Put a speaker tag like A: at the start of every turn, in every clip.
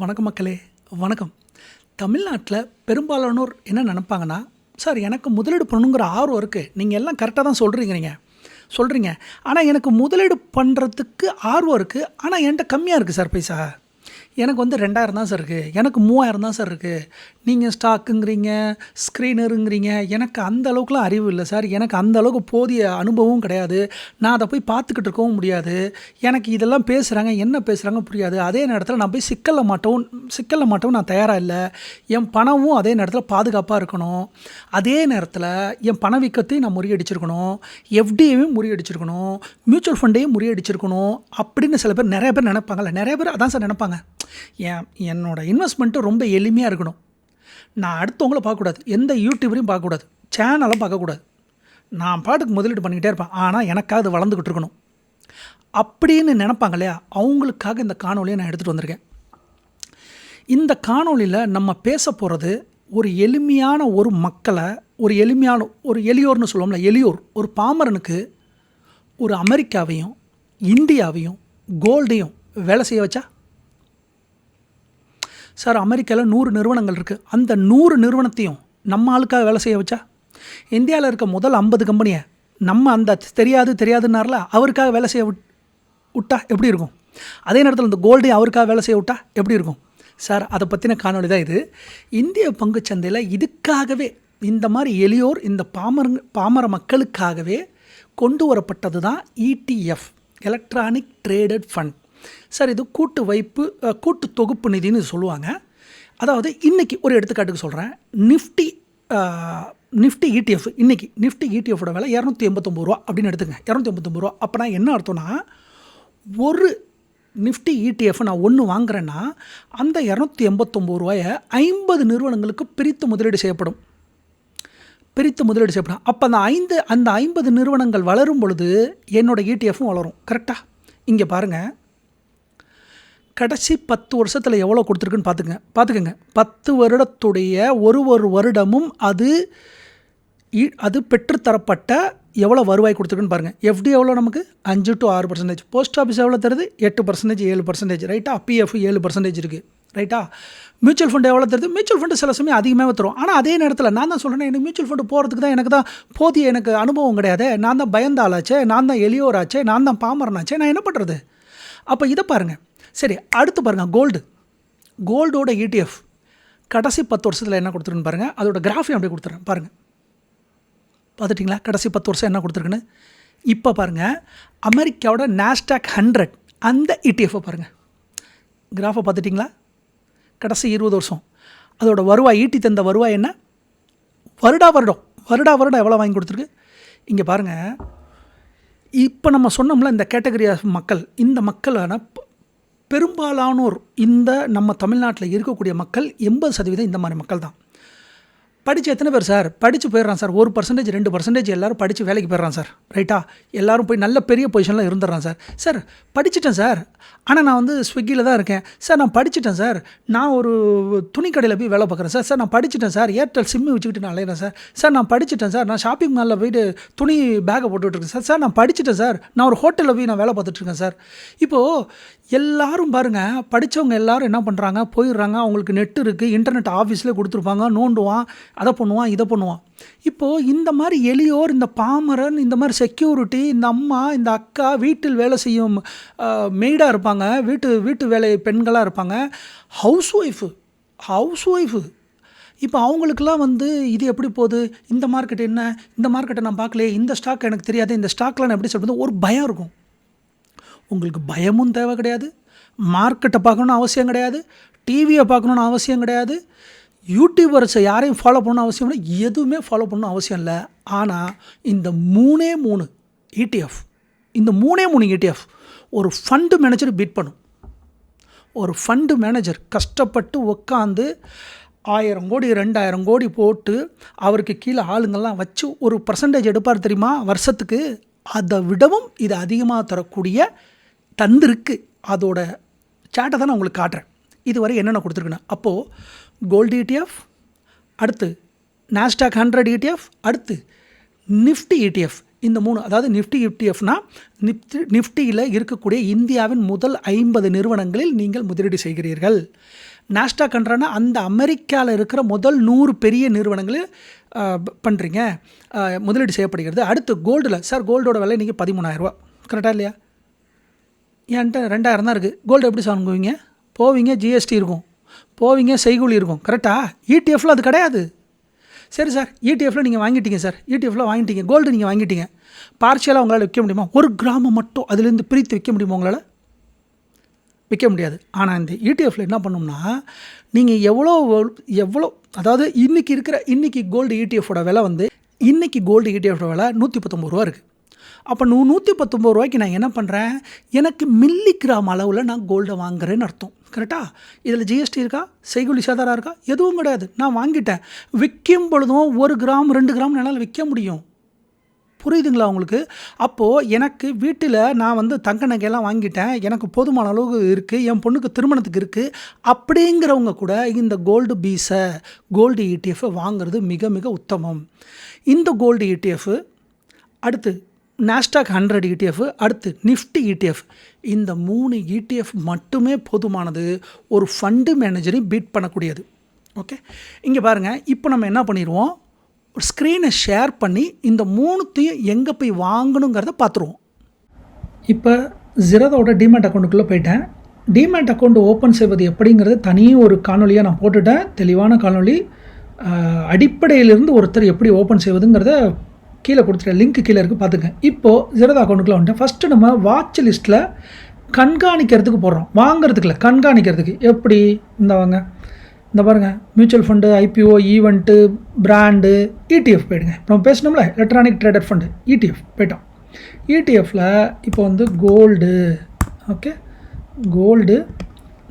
A: வணக்கம் மக்களே வணக்கம். தமிழ்நாட்டில் பெரும்பாலானோர் என்ன நினப்பாங்கன்னா சார் எனக்கு முதலீடு பண்ணணுங்கிற ஆர்வம் இருக்குது நீங்கள் எல்லாம் கரெக்டாக தான் சொல்கிறீங்க நீங்கள் சொல்கிறீங்க ஆனால் எனக்கு முதலீடு பண்ணுறதுக்கு ஆர்வம் இருக்குது ஆனால் என்கிட்ட கம்மியாக இருக்குது சார் பைசா. எனக்கு வந்து ரெண்டாயிரம் தான் சார் இருக்குது எனக்கு மூவாயிரம் தான் சார் இருக்குது நீங்கள் ஸ்டாக்குங்கிறீங்க ஸ்க்ரீனருங்கிறீங்க எனக்கு அந்த அளவுக்குலாம் அறிவு இல்லை சார் எனக்கு அந்த அளவுக்கு போதிய அனுபவம் கிடையாது. நான் அதை போய் பார்த்துக்கிட்டு இருக்கவும் முடியாது. எனக்கு இதெல்லாம் பேசுகிறாங்க என்ன பேசுகிறாங்க புரியாது. அதே நேரத்தில் நான் போய் சிக்கலில் மாட்டவும் சிக்கலில் மாட்டவும் நான் தயாராக இல்லை. என் பணமும் அதே நேரத்தில் பாதுகாப்பாக இருக்கணும். அதே நேரத்தில் என் பணவீக்கத்தையும் நான் முறியடிச்சிருக்கணும். எஃப்டியையும் முறியடிச்சிருக்கணும். மியூச்சுவல் ஃபண்டையும் முறியடிச்சிருக்கணும். அப்படின்னு சில பேர் நிறைய பேர் நினைப்பாங்கல்ல. நிறைய பேர் அதான் சார் நினைப்பாங்க. என் என்னோடய இன்வெஸ்ட்மெண்ட்டு ரொம்ப எளிமையாக இருக்கணும். நான் அடுத்தவங்கள பார்க்கக்கூடாது. எந்த யூடியூபரையும் பார்க்கக்கூடாது. சேனலும் பார்க்கக்கூடாது. நான் பாட்டுக்கு முதலீடு பண்ணிக்கிட்டே இருப்பேன். ஆனால் எனக்காக அது வளர்ந்துக்கிட்டு இருக்கணும். அப்படின்னு நினப்பாங்க இல்லையா? அவங்களுக்காக இந்த காணொலியை நான் எடுத்துகிட்டு வந்திருக்கேன். இந்த காணொளியில் நம்ம பேச போகிறது ஒரு எளிமையான ஒரு மக்களை ஒரு எளிமையான ஒரு எளியோர்னு சொல்லுவோம்ல எளியோர். ஒரு பாமரனுக்கு ஒரு அமெரிக்காவையும் இந்தியாவையும் கோல்டையும் வேலை செய்ய வச்சா? சார் அமெரிக்காவில் நூறு நிறுவனங்கள் இருக்குது அந்த நூறு நிறுவனத்தையும் நம்ம ஆளுக்காக வேலை செய்ய வச்சா? இந்தியாவில் இருக்க முதல் ஐம்பது கம்பெனியை நம்ம அந்த தெரியாது தெரியாதுன்னார்ல அவருக்காக வேலை செய்ய விட் விட்டா எப்படி இருக்கும்? அதே நேரத்தில் இந்த கோல்டையும் அவருக்காக வேலை செய்ய விட்டா எப்படி இருக்கும்? சார் அதை பற்றின காணொளி தான் இது. இந்திய பங்குச்சந்தையில் இதுக்காகவே இந்த மாதிரி எளியோர் இந்த பாமர பாமர மக்களுக்காகவே கொண்டு வரப்பட்டது தான் ETF electronic traded fund sir இது கூட்டு வைப்பு கூட்டு தொகுப்பு நிதின்னு சொல்லுவாங்க. அதாவது இன்றைக்கி ஒரு எடுத்துக்காட்டுக்கு சொல்கிறேன் நிஃப்டி நிஃப்டி இடிஎஃப் இன்றைக்கி நிஃப்டி இடிஎஃபோட விலை இரநூத்தி எண்பத்தொம்பது ரூபா அப்படின்னு எடுத்துங்க இரநூத்தி எண்பத்தொம்பது ரூபா. அப்போனா என்ன அர்த்தம்னா ஒரு நிஃப்டி இடிஎஃப் நான் ஒன்று வாங்குறேன்னா அந்த இரநூத்தி எண்பத்தொம்பது ரூபாயை ஐம்பது நிறுவனங்களுக்கு பிரித்து முதலீடு செய்யப்படும். பிரித்து முதலீடு செய்யப்படும். அப்போ அந்த ஐந்து அந்த ஐம்பது நிறுவனங்கள் வளரும் பொழுது என்னோடய இடிஎஃப்பும் வளரும். கரெக்டாக இங்கே பாருங்கள் கடைசி பத்து வருஷத்தில் எவ்வளோ கொடுத்துருக்குன்னு பார்த்துங்க பார்த்துக்கங்க. பத்து வருடத்துடைய ஒரு ஒரு வருடமும் அது இ- அது பெற்றுத்தரப்பட்ட எவ்வளோ வருவாய் கொடுத்துருக்குன்னு பாருங்கள் எஃப்டி எவ்வளோ நமக்கு? அஞ்சு டு ஆறு பர்சன்டேஜ் போஸ்ட் ஆஃபீஸ் எவ்வளோ தருது? எட்டு பர்சன்டேஜ் ஏழு பர்சன்டேஜ் ரைட்டா பிஎஃப் ஏழு பர்சன்டேஜ் இருக்குது ரைட்டா மியூச்சுவல் ஃபண்ட் எவ்வளோ தருது? மியூச்சுவல் ஃபண்டு சில சமயம் அதிகமாக தரும். ஆனால் அதே நேரத்தில் நான் தான் சொல்கிறேன் எனக்கு மியூச்சுவல் ஃபண்டு போகிறதுக்கு தான் எனக்கு தான் போதிய எனக்கு அனுபவம் கிடையாது. நான் தான் பயந்தாளாச்சே நான் தான் எளியோராச்சே நான் தான் பாமரனாச்சே நான் என்ன பண்ணுறது அப்போ இதை பாருங்கள் சரி அடுத்து பாருங்கள் கோல்டு கோல்டோட இடிஎஃப் கடைசி பத்து வருஷத்தில் என்ன கொடுத்துருக்குன்னு பாருங்கள் அதோட கிராஃபையும் அப்படியே கொடுத்துறேன் பாருங்கள் பார்த்துட்டிங்களா? கடைசி பத்து வருஷம் என்ன கொடுத்துருக்குன்னு? இப்போ பாருங்கள் அமெரிக்காவோட நாஸ்டாக் ஹண்ட்ரட் அந்த இடிஎஃப்பை பாருங்கள் கிராஃபை பார்த்துட்டிங்களா? கடைசி இருபது வருஷம். அதோட வருவாய் ஈட்டி தந்த வருவாய் என்ன? வருடா வருடம். வருடா வருடம் எவ்வளோ வாங்கி கொடுத்துருக்கு? இங்கே பாருங்கள் இப்போ நம்ம சொன்னோம்ல இந்த கேட்டகரி ஆஃப் மக்கள். இந்த மக்களான பெரும்பாலானோர் இந்த நம்ம தமிழ்நாட்டில் இருக்கக்கூடிய மக்கள் எண்பது சதவீதம் இந்த மாதிரி மக்கள் தான் படித்து எத்தனை பேர் சார்? படித்து போயிடுறான் சார். ஒரு பர்சன்டேஜ் ரெண்டு பர்சன்டேஜ் எல்லாரும் படித்து வேலைக்கு போயிடுறான் சார். ரைட்டா எல்லாரும் போய் நல்ல பெரிய பொசிஷனில் இருந்துடுறான் சார். சார் படிச்சிட்டேன் சார். ஆனால் நான் வந்து ஸ்விக்கியில் தான் இருக்கேன். சார் நான் படிச்சிட்டேன் சார். நான் ஒரு துணி கடையில் போய் வேலை பார்க்குறேன் சார். சார் நான் படிச்சிட்டேன் சார். ஏர்டெல் சிம்மு வச்சுக்கிட்டு நான் அலையிறேன் சார். சார் நான் படிச்சிட்டேன் சார். நான் ஷாப்பிங் மாலில் போயிட்டு துணி பேக்கை போட்டுட்ருக்கேன் சார். சார் நான் படிச்சிட்டேன் சார். நான் ஒரு ஹோட்டலில் போய் நான் வேலை பார்த்துட்ருக்கேன் சார். இப்போது எல்லாரும் பாருங்கள் படித்தவங்க எல்லோரும் என்ன பண்ணுறாங்க போயிடுறாங்க. அவங்களுக்கு நெட் இருக்குது இன்டர்நெட் ஆஃபீஸ்லேயே கொடுத்துருப்பாங்க. நோண்டுவான். அதை பண்ணுவான் இதை பண்ணுவான். இப்போது இந்த மாதிரி எளியோர் இந்த பாமரன் இந்த மாதிரி செக்யூரிட்டி இந்த அம்மா இந்த அக்கா வீட்டில் வேலை செய்யும் மெய்டாக இருப்பாங்க. வீட்டு வீட்டு வேலை பெண்களாக இருப்பாங்க. ஹவுஸ் ஒய்ஃபு ஹவுஸ் ஒய்ஃபு இப்போ அவங்களுக்கெல்லாம் வந்து இது எப்படி போகுது? இந்த மார்க்கெட் என்ன? இந்த மார்க்கெட்டை நான் பார்க்கலையே. இந்த ஸ்டாக் எனக்கு தெரியாது. இந்த ஸ்டாக்லாம் நான் எப்படி சொல்கிறது ஒரு பயம் இருக்கும். உங்களுக்கு பயமும் தேவை கிடையாது. மார்க்கெட்டை பார்க்கணுன்னு அவசியம் கிடையாது. டிவியை பார்க்கணுன்னு அவசியம் கிடையாது. யூடியூபர்ஸை யாரையும் ஃபாலோ பண்ணணும் அவசியம் இல்லை. எதுவுமே ஃபாலோ பண்ணணும் அவசியம் இல்லை. ஆனால் இந்த மூணே மூணு இடிஎஃப் இந்த மூணே மூணு இடிஎஃப் ஒரு ஃபண்டு மேனேஜர் பீட் பண்ணும். ஒரு ஃபண்டு மேனேஜர் கஷ்டப்பட்டு உக்காந்து ஆயிரம் கோடி ரெண்டாயிரம் கோடி போட்டு அவருக்கு கீழே ஆளுங்கள்லாம் வச்சு ஒரு பர்சன்டேஜ் எடுப்பார் தெரியுமா? வருஷத்துக்கு. அதை விடவும் இது அதிகமாக தரக்கூடிய தந்திருக்கு. அதோட சேட்டை தான் நான் உங்களுக்கு காட்டுறேன். இதுவரை என்னென்ன கொடுத்துருக்குன்னு. அப்போது கோல்டு இடிஎஃப் அடுத்து நாஸ்டாக் ஹண்ட்ரட் இடிஎஃப் அடுத்து நிஃப்டி இடிஎஃப் இந்த மூணு அதாவது நிஃப்டி இடிஎஃப்னா நிஃப்டி நிஃப்டியில் இருக்கக்கூடிய இந்தியாவின் முதல் ஐம்பது நிறுவனங்களில் நீங்கள் முதலீடு செய்கிறீர்கள். நாஸ்டாக் ஹண்ட்ரட்னா அந்த அமெரிக்காவில் இருக்கிற முதல் நூறு பெரிய நிறுவனங்களில் பண்ணுறீங்க முதலீடு செய்யப்படுகிறது. அடுத்து கோல்டில் சார் கோல்டோட விலை நீங்கள் பதிமூணாயிரரூவா கரெக்டாக இல்லையா? என்கிட்ட ரெண்டாயிரம் தான் இருக்குது கோல்டு எப்படி சார் வாங்குவீங்க? போவீங்க ஜிஎஸ்டி இருக்கும். போவீங்க செய்கூலி இருக்கும். கரெக்டாக இடிஎஃப்பில் அது கிடையாது. சரி சார் இடிஎஃப்பில் நீங்கள் வாங்கிட்டீங்க சார். இடிஎஃப்பில் வாங்கிட்டீங்க. கோல்டு நீங்கள் வாங்கிட்டீங்க. பார்ஷியலாக உங்களால் விற்க முடியுமா? ஒரு கிராமம் மட்டும் அதுலேருந்து பிரித்து விற்க முடியுமா உங்களால்? விற்க முடியாது. ஆனால் இந்த இடிஎஃப்பில் என்ன பண்ணோம்னா நீங்கள் எவ்வளோ எவ்வளோ அதாவது இன்றைக்கி இருக்கிற இன்றைக்கி கோல்டு இடிஎஃபோட விலை வந்து இன்றைக்கி கோல்டு இடிஎஃபோட விலை நூற்றி பத்தொம்பது ரூபா இருக்குது அப்போ நூ நூற்றி பத்தொம்பது ரூபாய்க்கு நான் என்ன பண்ணுறேன் எனக்கு மில்லி கிராம் அளவில் நான் கோல்டை வாங்குறேன்னு அர்த்தம். கரெக்டாக இதில் ஜிஎஸ்டி இருக்கா? செய்கூலி சேதாரம் இருக்கா? எதுவும் கிடையாது. நான் வாங்கிட்டேன். விற்கும் பொழுதும் ஒரு கிராம் ரெண்டு கிராம் என்னால் விற்க முடியும். புரியுதுங்களா உங்களுக்கு? அப்போது எனக்கு வீட்டில் நான் வந்து தங்க நகையெல்லாம் வாங்கிட்டேன். எனக்கு போதுமான அளவு இருக்குது என் பொண்ணுக்கு திருமணத்துக்கு இருக்குது அப்படிங்கிறவங்க கூட இந்த கோல்டு பீஸை கோல்டு இடிஎஃப் வாங்குறது மிக மிக உத்தமம். இந்த கோல்டு இடிஎஃப் அடுத்து நாஸ்டாக் ஹண்ட்ரட் இடிஎஃப் அடுத்து நிஃப்டி இடிஎஃப் இந்த மூணு இடிஎஃப் மட்டுமே போதுமானது. ஒரு ஃபண்டு மேனேஜரையும் பீட் பண்ணக்கூடியது. ஓகே இங்கே பாருங்கள் இப்போ நம்ம என்ன பண்ணிடுவோம் ஒரு ஸ்க்ரீனை ஷேர் பண்ணி இந்த மூணுத்தையும் எங்கே போய் வாங்கணுங்கிறத பார்த்துருவோம் இப்போ ஜிரதோட டிமேட் அக்கௌண்ட்டுக்குள்ளே போயிட்டேன். டிமேட் அக்கௌண்ட் ஓப்பன் செய்வது எப்படிங்கிறது தனியும் ஒரு காணொலியாக நான் போட்டுட்டேன். தெளிவான காணொலி அடிப்படையிலிருந்து ஒருத்தர் எப்படி ஓப்பன் செய்வதுங்கிறத கீழே கொடுத்துட்டேன். லிங்க் கீழே இருக்குது பார்த்துங்க. இப்போது ஜிரதா அக்கௌண்ட்டுக்குள்ளே வந்துட்டு ஃபஸ்ட்டு நம்ம வாட்ச் லிஸ்ட்டில் கண்காணிக்கிறதுக்கு போடுறோம். வாங்குறதுக்கு இல்லை கண்காணிக்கிறதுக்கு. எப்படி? இந்த வாங்க. இந்த பாருங்கள் mutual fund IPO event brand ETF போயிடுங்க. இப்போ நம்ம பேசணும்ல எலக்ட்ரானிக் ட்ரேடர் ஃபண்டு இடிஎஃப் போயிட்டோம். இடிஎஃப்பில் இப்போ வந்து கோல்டு ஓகே கோல்டு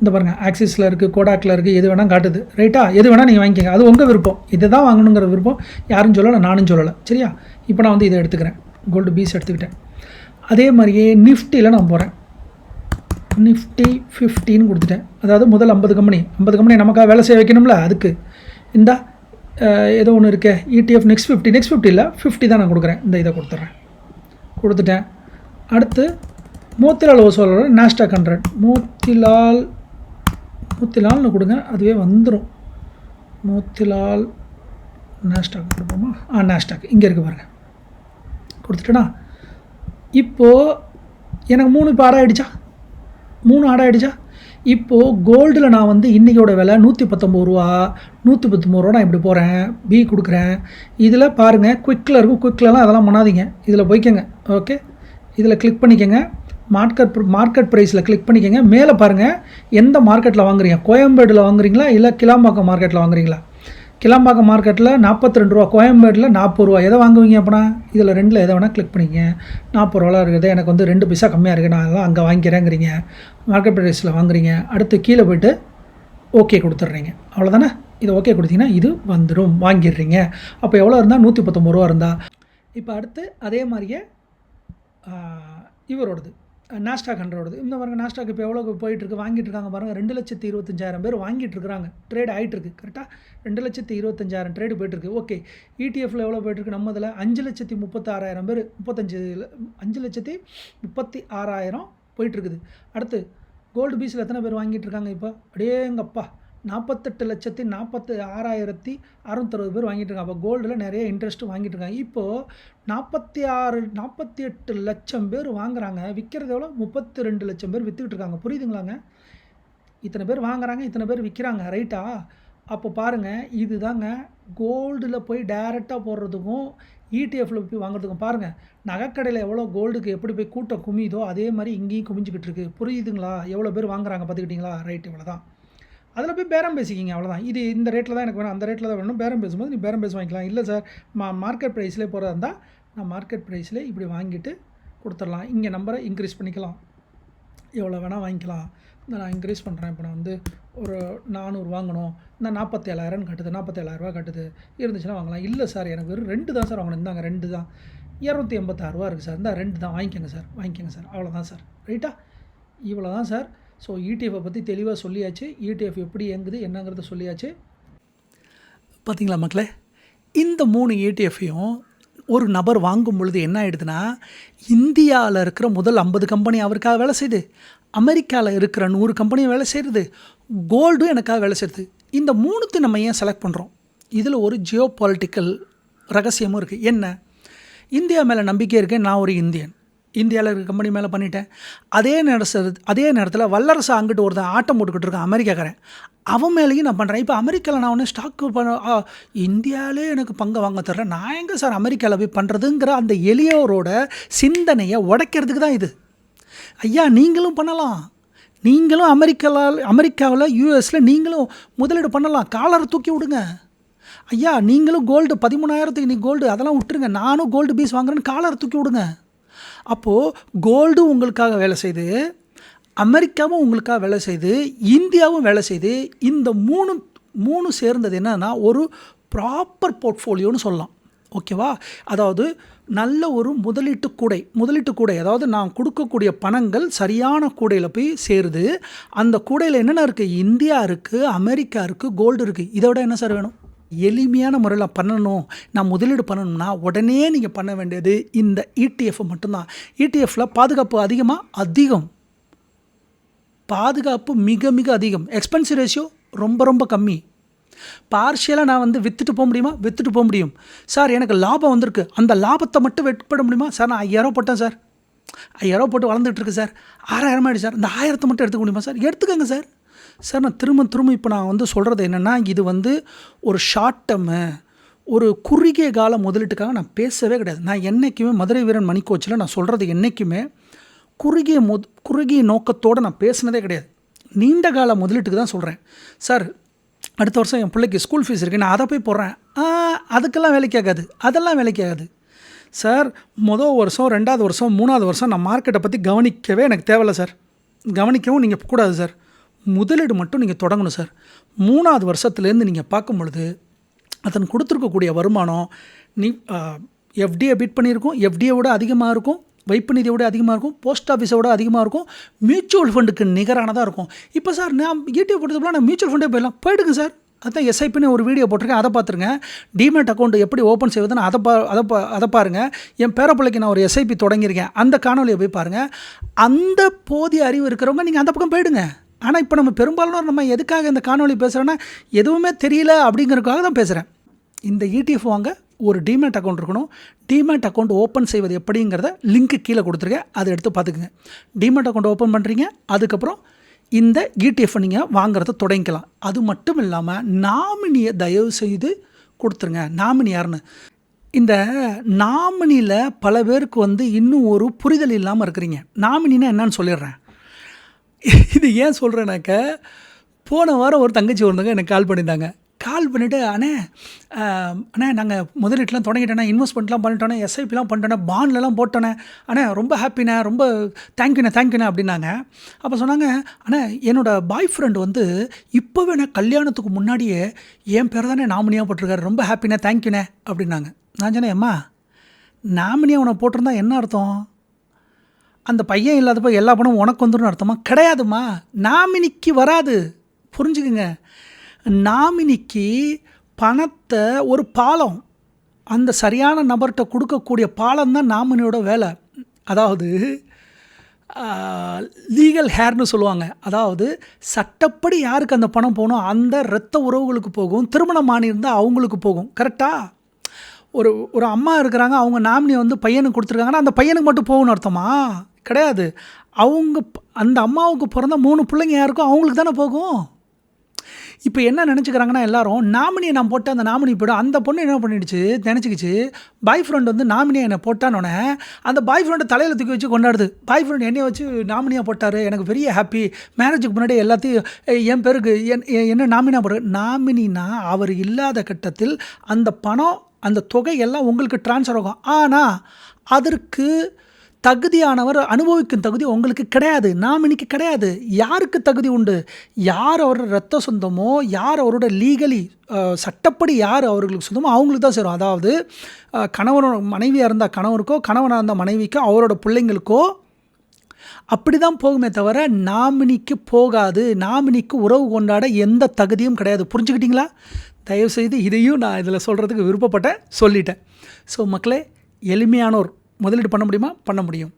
A: இந்த பாருங்கள் ஆக்சிஸில் இருக்குது கோடாக்கில் இருக்குது எது வேணால் காட்டுது. ரைட்டா எது வேணால் நீங்கள் வாங்கிக்கோங்க. அது உங்கள் விருப்பம். இதை தான் வாங்கணுங்கிற விருப்பம் யாரும் சொல்லலை நானும் சொல்லலை. சரியா? இப்போ நான் வந்து இதை எடுத்துக்கிறேன். கோல்டு பீஸ் எடுத்துக்கிட்டேன். அதே மாதிரியே நிஃப்டியில் நான் போகிறேன் நிஃப்டி ஃபிஃப்டின்னு கொடுத்துட்டேன். அதாவது முதல் ஐம்பது கம்பெனி ஐம்பது கம்பெனி நமக்காக வேலை செய்ய வைக்கணும்ல அதுக்கு. இந்தா ஏதோ ஒன்று இருக்கே ETF next fifty next fifty இல்லை ஃபிஃப்டி தான் நான் கொடுக்குறேன். இந்த இதை கொடுத்துட்றேன். கொடுத்துட்டேன். அடுத்து மோத்திலால் ஓசோலோட நாஸ்டாக் ஹண்ட்ரட் மோத்திலால் மோத்திலால்னு கொடுங்க அதுவே வந்துடும் மோத்திலால் நாஸ்டாக் கொடுப்போமா? ஆ நாஸ்டாக் இங்கே இருக்குது பாருங்கள் கொடுத்துட்டேனா? இப்போது எனக்கு மூணு இப்போ ஆடாயிடுச்சா ஆகிடுச்சா மூணு ஆடாயிடுச்சா ஆகிடுச்சா இப்போது கோல்டில் நான் வந்து இன்றைக்கோட விலை நூற்றி பத்தொம்பது ரூபா. நூற்றி பத்தொம்பது ரூபா நான் இப்படி போகிறேன் பி கொடுக்குறேன். இதில் பாருங்கள் குயிக்கில் இருக்கும். குவிக்கிலலாம் அதெல்லாம் பண்ணாதீங்க. இதில் போய்க்கங்க. ஓகே இதில் கிளிக் பண்ணிக்கோங்க. மார்க்கெட் மார்க்கெட் ப்ரைஸில் கிளிக் பண்ணிக்கோங்க. மேலே பாருங்கள் எந்த மார்க்கெட்டில் வாங்குறீங்க? கோயம்பேடில் வாங்குறீங்களா? இல்லை கிளாம்பாக்கம் மார்க்கெட்டில் வாங்குறீங்களா? கிளம்பாக்கம் மார்க்கெட்டில் நாற்பத்தி ரெண்டு ரூபா கோயம்பேட்டில் நாற்பது ரூபா. எதை வாங்குவீங்க அப்படின்னா இதில் ரெண்டில் எதை வேணால் கிளிக் பண்ணிங்க. நாற்பது ரூபாலாம் இருக்குது. எனக்கு வந்து ரெண்டு பைசா கம்மியாக இருக்குது நான் அதெல்லாம் அங்கே வாங்கிக்கிறேங்கிறீங்க. மார்க்கெட் ப்ரைஸில் வாங்குறீங்க. அடுத்து கீழே போயிட்டு ஓகே கொடுத்துட்றீங்க. அவ்வளோதானே இது ஓகே கொடுத்தீங்கன்னா இது வந்துடும் வாங்கிடுறீங்க. அப்போ எவ்வளோ இருந்தால் நூற்றி பத்தொம்பது ரூபா இருந்தால் இப்போ அடுத்து அதே மாதிரியே இவரோடது. நாஸ்டாக் ஹண்ட்ரோடது இந்த பாருங்க நாஸ்டாக் இப்போ எவ்வளோ போயிட்டுருக்கு வாங்கிட்டு இருக்காங்க பாருங்கள் ரெண்டு லட்சத்தி இருபத்தஞ்சாயிரம் பேர் வாங்கிட்டு இருக்காங்க ட்ரேட் ஆகிட்டு கரெக்டாக ரெண்டு லட்சத்தி இருபத்தஞ்சாயிரம் ட்ரேடு போயிட்டுருக்கு. ஓகே இடிஎஃப்ல எவ்வளோ போயிட்டுருக்கு நம்ம இதில் அஞ்சு லட்சத்தி முப்பத்தாறாயிரம் பேர் முப்பத்தஞ்சு அஞ்சு லட்சத்தி முப்பத்தி ஆறாயிரம் போயிட்டுருக்குது. அடுத்து கோல்டு பீஸில் எத்தனை பேர் வாங்கிட்டு இருக்காங்க இப்போ? எங்கப்பா நாற்பத்தெட்டு லட்சத்தி நாற்பத்தி ஆறாயிரத்தி அறுநூத்தறுபது பேர் வாங்கிட்டு இருக்காங்க அப்போ கோல்டில் நிறைய இன்ட்ரெஸ்ட்டு வாங்கிட்டு இருக்காங்க இப்போது நாற்பத்தி ஆறு நாற்பத்தி எட்டு லட்சம் பேர் வாங்குறாங்க. விற்கிறது எவ்வளோ முப்பத்தி ரெண்டு லட்சம் பேர் விற்றுக்கிட்டு இருக்காங்க புரியுதுங்களாங்க? இத்தனை பேர் வாங்குறாங்க இத்தனை பேர் விற்கிறாங்க ரைட்டா அப்போ பாருங்கள் இதுதாங்க கோல்டில் போய் டைரெக்டாக போடுறதுக்கும் இடிஎஃப்ல போய் வாங்குறதுக்கும் பாருங்கள் நகைக்கடையில் எவ்வளோ கோல்டுக்கு எப்படி போய் கூட்டம் குமியுதோ அதே மாதிரி இங்கேயும் குமிஞ்சிக்கிட்டு இருக்கு. புரியுதுங்களா? எவ்வளோ பேர் வாங்குறாங்க பார்த்துக்கிட்டிங்களா? ரைட் இவ்வளோ தான் அதில் போய் பேரம் பேசிக்கிங்க அவ்வளோதான் இது இந்த ரேட்டில் தான் எனக்கு வேணும் அந்த ரேட்டில் தான் வேணும் பேரம் பேசும்போது நீ பேரம் பேசி வாங்கிக்கலாம். இல்லை சார் மா மார்க்கெட் ப்ரைஸ்லேயே போகிறதா இருந்தால் நான் மார்க்கெட் ப்ரைஸ்லேயே இப்படி வாங்கிட்டு கொடுத்துடலாம். இங்கே நம்பரை இன்க்ரீஸ் பண்ணிக்கலாம். எவ்வளோ வேணால் வாங்கிக்கலாம். இந்த நான் இன்க்ரீஸ் பண்ணுறேன் இப்போ நான் வந்து ஒரு நானூறு வாங்கணும். இந்த நாற்பத்தேழாயிரம் கட்டுது. நாற்பத்தேழாயிரரூவா கட்டுது. இருந்துச்சுன்னா வாங்கலாம். இல்லை சார் எனக்கு வெறும் ரெண்டு தான் சார் வாங்கணும். இருந்தாங்க ரெண்டு தான். இரநூத்தி எண்பத்தாறுரூவா இருக்குது சார் இந்த ரெண்டு தான். வாங்கிக்கோங்க சார் வாங்கிக்கோங்க சார் அவ்வளோதான் சார் ரைட்டா இவ்வளோ தான் சார் ஸோ இடிஎஃப்பை பற்றி தெளிவாக சொல்லியாச்சு. இடிஎஃப் எப்படி இயங்குது என்னங்கிறத சொல்லியாச்சு. பார்த்தீங்களா மக்களே? இந்த மூணு இடிஎஃப்பையும் ஒரு நபர் வாங்கும் பொழுது என்ன ஆகிடுதுன்னா இந்தியாவில் இருக்கிற முதல் ஐம்பது கம்பெனி அவருக்காக வேலை செய்யுது அமெரிக்காவில் இருக்கிற நூறு கம்பெனியும் வேலை செய்கிறது கோல்டும் எனக்காக வேலை செய்யுது இந்த மூணுத்தையும் நம்ம ஏன் செலக்ட் பண்ணுறோம் இதில் ஒரு ஜியோ பாலிட்டிக்கல் ரகசியமும் இருக்குது என்ன? இந்தியா மேலே நம்பிக்கை இருக்கேன் நான் ஒரு இந்தியன். இந்தியாவில் இருக்க கம்பெனி மேலே பண்ணிட்டேன். அதே நேரத்தில் அதே நேரத்தில் வல்லரசு அங்கிட்டு ஒருத்தன் ஆட்டம் போட்டுக்கிட்டு இருக்கான் அமெரிக்காக்காரன். அவன் மேலேயும் நான் பண்ணுறேன் இப்போ அமெரிக்காவில் நான் ஒன்று ஸ்டாக் பண்ண இந்தியாவிலே எனக்கு பங்கு வாங்க தர்றேன். நான் எங்கே சார் அமெரிக்காவில் போய் பண்ணுறதுங்கிற அந்த எளியோரோட சிந்தனையை உடைக்கிறதுக்கு தான் இது. ஐயா நீங்களும் பண்ணலாம். நீங்களும் அமெரிக்காவில் அமெரிக்காவில் யூஎஸில் நீங்களும் முதலீடு பண்ணலாம். காலரை தூக்கி விடுங்க. ஐயா நீங்களும் கோல்டு பதிமூணாயிரத்துக்கு நீ கோல்டு அதெல்லாம் விட்டுருங்க. நானும் கோல்டு பீஸ் வாங்குறேன்னு காலரை தூக்கி விடுங்க. அப்போது கோல்டு உங்களுக்காக வேலை செய்து அமெரிக்காவும் உங்களுக்காக வேலை செய்து இந்தியாவும் வேலை செய்து இந்த மூணு மூணு சேர்ந்தது என்னன்னா ஒரு ப்ராப்பர் போர்ட்ஃபோலியோன்னு சொல்லலாம். ஓகேவா அதாவது நல்ல ஒரு முதலீட்டு கூடை முதலீட்டு கூடை. அதாவது நான் கொடுக்கக்கூடிய பணங்கள் சரியான கூடையில் போய் சேருது. அந்த கூடையில் என்னென்ன இருக்குது இந்தியா இருக்குது அமெரிக்கா இருக்குது கோல்டு இருக்குது இதை விட என்ன சார் வேணும்? எளிமையான முறையில் பண்ணணும். நான் முதலீடு பண்ணணும்னா உடனே நீங்கள் பண்ண வேண்டியது இந்த இடிஎஃப் மட்டும்தான். இடிஎஃப்பில் பாதுகாப்பு அதிகமாக அதிகம். பாதுகாப்பு மிக மிக அதிகம். எக்ஸ்பென்சிவ் ரேஷியோ ரொம்ப ரொம்ப கம்மி. பார்ஷியலாக நான் வந்து விற்றுட்டு போக முடியுமா? விற்றுட்டு போக முடியும். சார் எனக்கு லாபம் வந்திருக்கு. அந்த லாபத்தை மட்டும் வெட்பட முடியுமா? சார் நான் ஐயாயிரம் போட்டேன் சார் ஐயாயிரம் போட்டு வளர்ந்துட்டு இருக்கு சார் ஆறாயிரம் ஆயிடுச்சு சார் இந்த ஆயிரத்தை மட்டும் எடுத்துக்க முடியுமா சார் எடுத்துக்கோங்க சார் சார் நான் திரும்ப திரும்ப இப்போ நான் வந்து சொல்கிறது என்னென்னா இது வந்து ஒரு ஷார்ட் டம்மு ஒரு குறுகிய கால முதலீட்டுக்காக நான் பேசவே கிடையாது. நான் என்றைக்குமே மதுரை வீரன் மணி கோச்சில் நான் சொல்கிறது என்றைக்குமே குறுகிய முத் குறுகிய நோக்கத்தோடு நான் பேசினதே கிடையாது. நீண்ட கால முதலீட்டுக்கு தான் சொல்கிறேன் சார் அடுத்த வருஷம் என் பிள்ளைக்கு ஸ்கூல் ஃபீஸ் இருக்குது நான் அதை போய் போடுறேன். அதுக்கெல்லாம் வேலைக்கு ஆகாது. அதெல்லாம் வேலைக்கு ஆகாது. சார் மொதல் வருஷம் ரெண்டாவது வருஷம் மூணாவது வருஷம் நான் மார்க்கெட்டை பற்றி கவனிக்கவே எனக்கு தேவையில்ல சார். கவனிக்கவும் நீங்கள் கூடாது சார். முதலீடு மட்டும் நீங்கள் தொடங்கணும் சார். மூணாவது வருஷத்துலேருந்து நீங்கள் பார்க்கும் பொழுது அதன் கொடுத்துருக்கக்கூடிய வருமானம் நீ எஃப்டியை பீட் பண்ணியிருக்கும். எஃப்டியை விட அதிகமாக இருக்கும். வைப்பு நிதியை விட அதிகமாக இருக்கும். போஸ்ட் ஆஃபீஸை விட அதிகமாக இருக்கும். மியூச்சுவல் ஃபண்டுக்கு நிகரானதாக இருக்கும். இப்போ சார் நான் யூடியூப் போட்டதுக்குலாம் நான் மியூச்சுவல் ஃபண்டே போயிடலாம். போயிடுங்க சார். அதான் எஸ்ஐபின்னு ஒரு வீடியோ போட்டிருக்கேன். அதை பார்த்துருங்க. டிமேட் அக்கௌண்ட் எப்படி ஓப்பன் செய்வதுன்னு அதை பா அதை பா அதை பாருங்கள் என் பேரப்பிள்ளைக்கு நான் ஒரு எஸ்ஐபி தொடங்கியிருக்கேன். அந்த காணொலியை போய் பாருங்கள் அந்த போதிய அறிவு இருக்கிறவங்க நீங்கள் அந்த பக்கம் போயிடுங்க. ஆனால் இப்போ நம்ம பெரும்பாலும் நம்ம எதுக்காக இந்த காணொலி பேசுகிறோன்னா எதுவுமே தெரியல அப்படிங்கிறதுக்காக தான் பேசுகிறேன் இந்த இடிஎஃப் வாங்க ஒரு டிமேட் அக்கௌண்ட் இருக்கணும். டிமேட் அக்கௌண்ட் ஓப்பன் செய்வது எப்படிங்கிறத லிங்க்கு கீழே கொடுத்துருக்கேன். அதை எடுத்து பார்த்துக்குங்க. டிமேட் அக்கௌண்ட் ஓப்பன் பண்ணுறீங்க அதுக்கப்புறம் இந்த இடிஎஃப் நீங்கள் வாங்குறத தொடங்கிக்கலாம். அது மட்டும் இல்லாமல் நாமினியை தயவு செய்து கொடுத்துருங்க. நாமினி யாருன்னு? இந்த நாமினியில் பல பேருக்கு வந்து இன்னும் ஒரு புரிதல் இல்லாமல் இருக்கிறீங்க. நாமினினா என்னன்னு சொல்லிடுறேன். இது ஏன் சொல்கிறேனாக்க போன வாரம் ஒரு தங்கச்சி ஒருத்தங்க எனக்கு கால் பண்ணியிருந்தாங்க. கால் பண்ணிவிட்டு அண்ணே அண்ணே நாங்கள் முதலீட்டுலாம் தொடங்கிட்டோண்ணே இன்வெஸ்ட்மெண்ட்லாம் பண்ணிட்டோன்னே எஸ்ஐபிலாம் பண்ணிட்டோன்னே பாண்ட்லலாம் போட்டோன்னே அண்ணே ரொம்ப ஹாப்பிண்ணே ரொம்ப தேங்க்யூண்ணே தேங்க்யூண்ணே அப்படின்னாங்க. அப்போ சொன்னாங்க அண்ணே என்னோட பாய் ஃப்ரெண்டு வந்து இப்போவே நான் கல்யாணத்துக்கு முன்னாடியே என் பேர் தானே நாமினியாக போட்டிருக்காரு ரொம்ப ஹாப்பிண்ணே தேங்க்யூண்ணே அப்படின்னாங்க. நான் சொன்னேன் அம்மா நாமினியாக உன்னை போட்டிருந்தா என்ன அர்த்தம்? அந்த பையன் இல்லாதப்போ எல்லா பணமும் உனக்கு வந்துடும் அர்த்தமா? கிடையாதும்மா. நாமினிக்கு வராது. புரிஞ்சுக்குங்க. நாமினிக்கு பணத்தை ஒரு பாலம் அந்த சரியான நபர்கிட்ட கொடுக்கக்கூடிய பாலம் தான் நாமினியோட வேலை. அதாவது லீகல் ஹேர்னு சொல்லுவாங்க. அதாவது சட்டப்படி யாருக்கு அந்த பணம் போகணும்? அந்த இரத்த உறவுகளுக்கு போகும். திருமணம் ஆணியிருந்தால் அவங்களுக்கு போகும். கரெக்டாக ஒரு ஒரு அம்மா இருக்கிறாங்க. அவங்க நாமினி வந்து பையனுக்கு கொடுத்துருக்காங்கன்னா அந்த பையனுக்கு மட்டும் போகணும்னு அர்த்தமா? கிடையாது. அவங்க அந்த அம்மாவுக்கு பிறந்த மூணு பிள்ளைங்க யாருக்கும் அவங்களுக்கு தானே போகும். இப்போ என்ன நினச்சிக்கிறாங்கன்னா எல்லாரும் நாமினியை நான் போட்டு அந்த நாமினி போய்டும். அந்த பொண்ணு என்ன பண்ணிடுச்சு நினச்சிக்கிச்சு பாய் ஃப்ரெண்ட் வந்து நாமினியை என்னை போட்டானோடனே அந்த பாய் ஃப்ரெண்டை தலையில் தூக்கி வச்சு கொண்டாடுது. பாய் ஃப்ரெண்ட் என்னைய வச்சு நாமினியாக போட்டார். எனக்கு பெரிய ஹாப்பி மேரேஜுக்கு முன்னாடி எல்லாத்தையும் என் பேருக்கு என் என்ன நாமினியாக போடுற? நாமினினா அவர் இல்லாத கட்டத்தில் அந்த பணம் அந்த தொகை எல்லாம் உங்களுக்கு ட்ரான்ஸ்ஃபர் ஆகும். ஆனால் அதற்கு தகுதியானவர் அனுபவிக்கும் தகுதி உங்களுக்கு கிடையாது. நாமினிக்கு கிடையாது. யாருக்கு தகுதி உண்டு? யார் அவரோட ரத்த சொந்தமோ யார் அவரோட லீகலி சட்டப்படி யார் அவர்களுக்கு சொந்தமோ அவங்களுக்கு தான் சேரும். அதாவது கணவனோட மனைவியாக இருந்தால் கணவருக்கோ கணவனாக இருந்தால் மனைவிக்கோ அவரோட பிள்ளைங்களுக்கோ அப்படி தான் போகுமே தவிர நாமினிக்கு போகாது. நாமினிக்கு உறவு கொண்டாட எந்த தகுதியும் கிடையாது. புரிஞ்சுக்கிட்டீங்களா? தயவுசெய்து இதையும் நான் இதில் சொல்கிறதுக்கு விருப்பப்பட்டேன். சொல்லிட்டேன். ஸோ மக்களே எளிமையானோர் முதலீடு பண்ண முடியுமா? பண்ண முடியும்.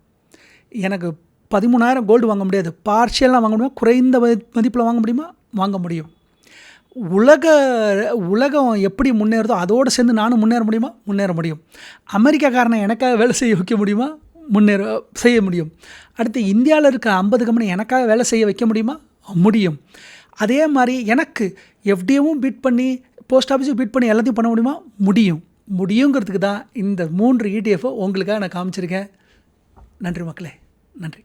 A: எனக்கு பதிமூணாயிரம் கோல்டு வாங்க முடியாது. பார்ஷியலாக வாங்க முடியுமா? குறைந்த மதிப்பில் வாங்க முடியுமா? வாங்க முடியும். உலக உலகம் எப்படி முன்னேறுதோ அதோடு சேர்ந்து நானும் முன்னேற முடியுமா? முன்னேற முடியும். அமெரிக்காக்காரனை எனக்காக வேலை செய்ய வைக்க முடியுமா? முன்னேற செய்ய முடியும். அடுத்து இந்தியாவில் இருக்க ஐம்பது கம்பெனி எனக்காக வேலை செய்ய வைக்க முடியுமா? முடியும். அதே மாதிரி எனக்கு எஃப்டிஎவும் பீட் பண்ணி போஸ்ட் ஆஃபீஸும் பீட் பண்ணி எல்லாத்தையும் பண்ண முடியுமா? முடியும். முடியுங்கிறதுக்கு தான் இந்த மூன்று E இடிஎஃப்ஓ உங்களுக்காக நான் காமிச்சிருக்கேன். நன்றி மக்களே. நன்றி.